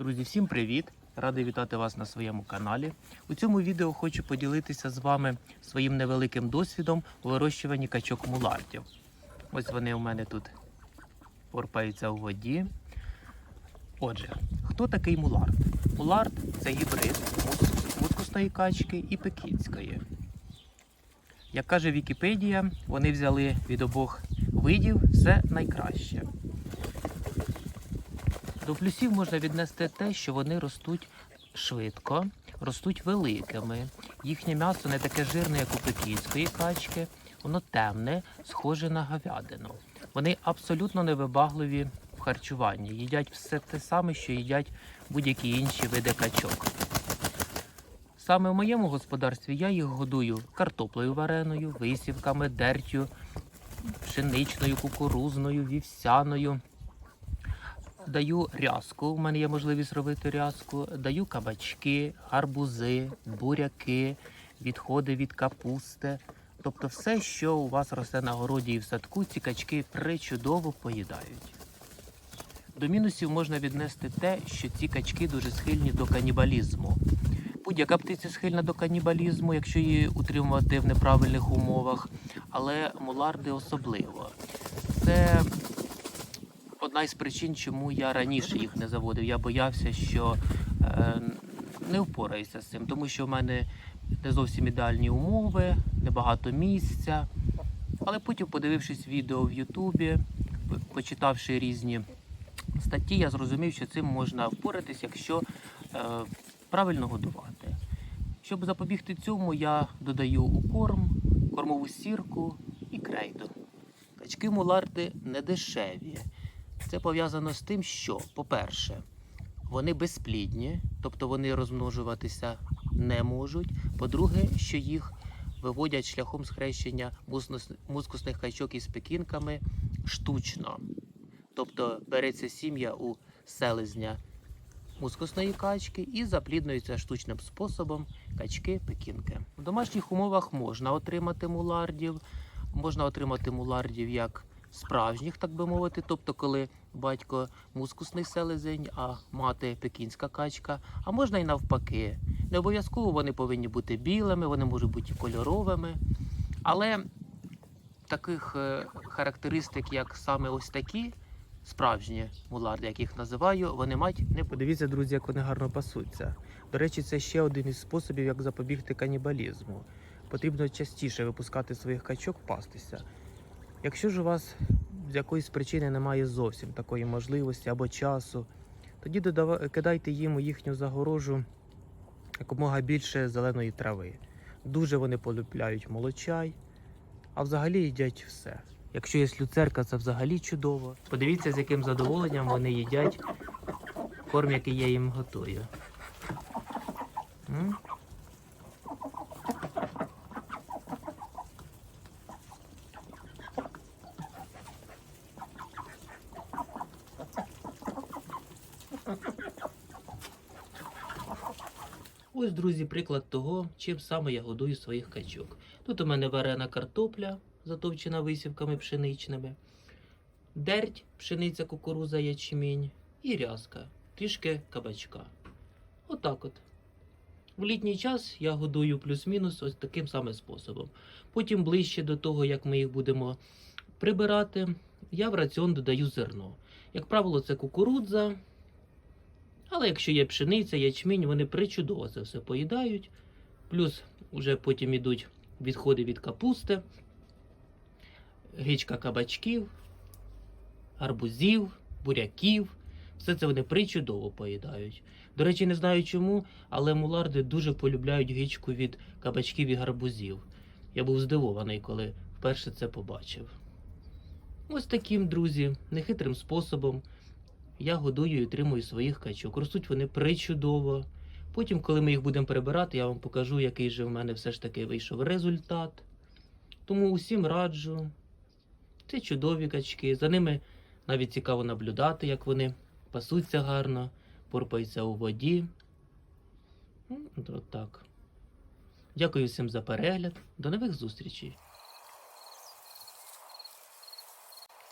Друзі, всім привіт! Радий вітати вас на своєму каналі. У цьому відео хочу поділитися з вами своїм невеликим досвідом у вирощуванні качок мулардів. Ось вони у мене тут порпаються у воді. Отже, хто такий мулард? Мулард це гібрид мус- мускусної качки і пекінської. Як каже Вікіпедія, вони взяли від обох видів все найкраще. До плюсів можна віднести те, що вони ростуть швидко, ростуть великими. Їхнє м'ясо не таке жирне, як у пекінської качки, воно темне, схоже на говядину. Вони абсолютно невибагливі в харчуванні, їдять все те саме, що їдять будь-які інші види качок. Саме в моєму господарстві я їх годую картоплею вареною, висівками, дертю, пшеничною, кукурузною, вівсяною. Даю рязку, у мене є можливість робити рязку. Даю кабачки, гарбузи, буряки, відходи від капусти. Тобто все, що у вас росте на городі і в садку, ці качки причудово поїдають. До мінусів можна віднести те, що ці качки дуже схильні до канібалізму. Будь-яка птиця схильна до канібалізму, якщо її утримувати в неправильних умовах, але муларди особливо. Це одна із причин, чому я раніше їх не заводив. Я боявся, що е, не впораюся з цим, тому що в мене не зовсім ідеальні умови, небагато місця. Але потім, подивившись відео в Ютубі, почитавши різні статті, я зрозумів, що цим можна впоратись, якщо е, правильно годувати. Щоб запобігти цьому, я додаю у корм, кормову сірку і крейду. Качки муларди не дешеві. Це пов'язано з тим, що, по-перше, вони безплідні, тобто вони розмножуватися не можуть. По-друге, що їх виводять шляхом схрещення мускус- мускусних качок із пекінками штучно. Тобто береться сім'я у селезня мускусної качки і запліднується штучним способом качки-пекінки. В домашніх умовах можна отримати мулардів, можна отримати мулардів як справжніх, так би мовити, тобто коли батько мускусний селезень, а мати пекінська качка, а можна і навпаки. Не обов'язково вони повинні бути білими, вони можуть бути кольоровими. Але таких е, характеристик, як саме ось такі справжні муларди, як їх називаю, вони мають не подивіться, друзі, як вони гарно пасуться. До речі, це ще один із способів, як запобігти канібалізму. Потрібно частіше випускати своїх качок пастися. Якщо ж у вас з якоїсь причини немає зовсім такої можливості або часу, тоді додава... кидайте їм у їхню загорожу якомога більше зеленої трави. Дуже вони полюбляють молочай, а взагалі їдять все. Якщо є люцерка, це взагалі чудово. Подивіться, з яким задоволенням вони їдять корм, який я їм готую. М? Ось, друзі, приклад того, чим саме я годую своїх качок. Тут у мене варена картопля, затовчена висівками пшеничними, дерть, пшениця, кукуруза, ячмінь і рязка, трішки кабачка. Отак от. В літній час я годую плюс-мінус ось таким самим способом. Потім ближче до того, як ми їх будемо прибирати, я в раціон додаю зерно. Як правило, це кукурудза. Але якщо є пшениця, ячмінь, вони причудово це все поїдають. Плюс вже потім ідуть відходи від капусти, гичка кабачків, гарбузів, буряків. Все це вони причудово поїдають. До речі, не знаю чому, але муларди дуже полюбляють гичку від кабачків і гарбузів. Я був здивований, коли вперше це побачив. Ось таким, друзі, нехитрим способом я годую і утримую своїх качок. Ростуть вони причудово. Потім, коли ми їх будемо перебирати, я вам покажу, який же в мене все ж таки вийшов результат. Тому усім раджу. Це чудові качки. За ними навіть цікаво наблюдати, як вони пасуться гарно, порпаються у воді. Ну, От так. Дякую всім за перегляд. До нових зустрічей!